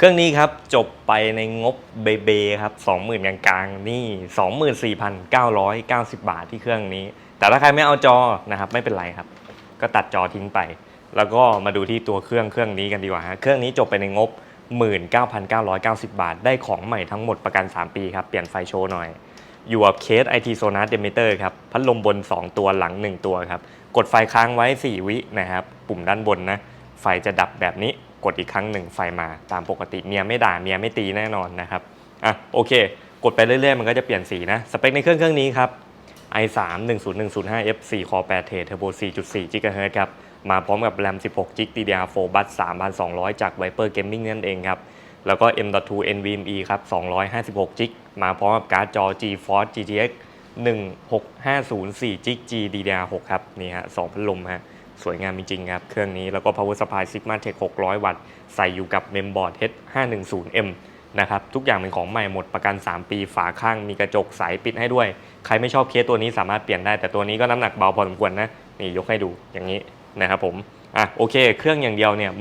เครื่องนี้ครับจบไปในงบเบเบครับ20,000กลางๆนี่ 24,990 บาทที่เครื่องนี้ แต่ถ้าใครไม่เอาจอนะครับไม่เป็นไรครับ ก็ตัดจอทิ้งไป แล้วก็มาดูที่ตัวเครื่องเครื่องนี้กันดีกว่าฮะเครื่องนี้จบไปในงบ 19,990 บาท ได้ของใหม่ทั้งหมดประกัน 3 ปีครับ เปลี่ยนไฟโชว์หน่อย อยู่กับเคส IT Sonar Demeter ครับพัดลมบน 2 ตัวหลัง 1 ตัวครับกดไฟค้างไว้ 4 วินะครับปุ่มด้านบนนะไฟจะดับแบบนี้ กดอีกครั้งหนึ่งไฟมาตามปกติเมียไม่ด่าเมียไม่ตีแน่นอนนะครับอะโอเค กดไปเรื่อยๆ มันก็จะเปลี่ยนสีนะ สเปคในเครื่องเครื่องนี้ครับ i3 10105F 4 Core 8 t h Turbo 4.4 GHz ครับ มาพร้อมกับ RAM 16 GB DDR4 บัส3,200 จาก Viper Gaming นั่นเองครับ แล้วก็ M.2 NVMe ครับ256 GB มาพร้อมกับการ์ดจอ GeForce GTX 16504 GB GDDR6 ครับ นี่ฮะ 2 พัดลมฮะ สวยงามจริงๆครับ เครื่องนี้แล้วก็ Power Supply Sigma Tech 600 วัตต์ ใส่อยู่กับ Memboard H510M นะครับ ทุกอย่างเป็นของใหม่หมดประกัน 3 ปีฝาข้างมีกระจกใสปิดให้ด้วย ใครไม่ชอบเคสตัวนี้สามารถเปลี่ยนได้ แต่ตัวนี้ก็น้ำหนักเบาพอสมควรนะ นี่ยกให้ดูอย่างนี้นะครับผมอะโอเค เครื่องอย่างเดียวเนี่ย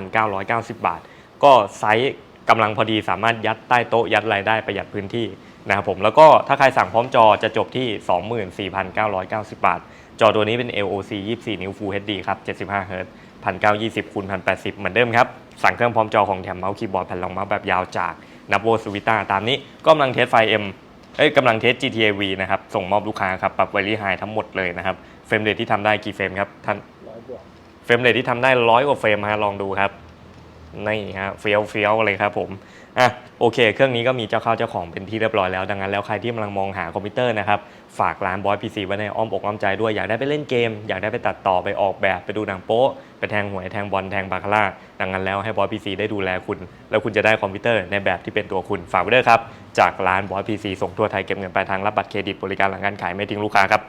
19,990 บาท ก็ไซส์กำลังพอดีสามารถยัดใต้โต๊ะยัดอะไรได้ประหยัดพื้นที่นะครับผมแล้วก็ถ้าใครสั่งพร้อมจอจะจบที่ 24,990 บาท จอตัวนี้เป็น LOC 24 นิ้ว Full HD ครับ 75 Hz 1920คูณ1080 เหมือนเดิมครับ สั่งเครื่องพร้อมจอของแถมเมาส์คีย์บอร์ดแผ่นรองเมาส์แบบยาวจากนับโวสวิต้าตามนี้ก็กำลังเทสไฟ M เอ้ยกำลังเทส GTA V นะครับ ส่งมอบลูกค้าครับ ปรับไวรี่ไฮทั้งหมดเลยนะครับ เฟรมเรทที่ทำได้กี่เฟรมครับท่านเฟรมเรทที่ทำได้ร้อยกว่าเฟรมฮะลองดูครับ นี่ฮะเฟี้ยวเฟี้ยวเลยครับผมอะโอเค เครื่องนี้ก็มีเจ้าเข้าเจ้าของเป็นที่เรียบร้อยแล้ว ดังนั้นแล้วใครที่กำลังมองหาคอมพิวเตอร์นะครับ ฝากร้านบอยพีซีไว้ในอ้อมอกอ้อมใจด้วย อยากได้ไปเล่นเกม อยากได้ไปตัดต่อไปออกแบบไปดูหนังโป๊ะ ไปแทงหวยแทงบอลแทงบาคาร่า ดังนั้นแล้วให้บอยพีซีได้ดูแลคุณ แล้วคุณจะได้คอมพิวเตอร์ในแบบที่เป็นตัวคุณ ฝากไว้ด้วยครับ จากร้านบอยพีซีส่งทั่วไทยเก็บเงินปลายทางรับบัตรเครดิตบริการหลังการขายไม่ทิ้งลูกค้าครับ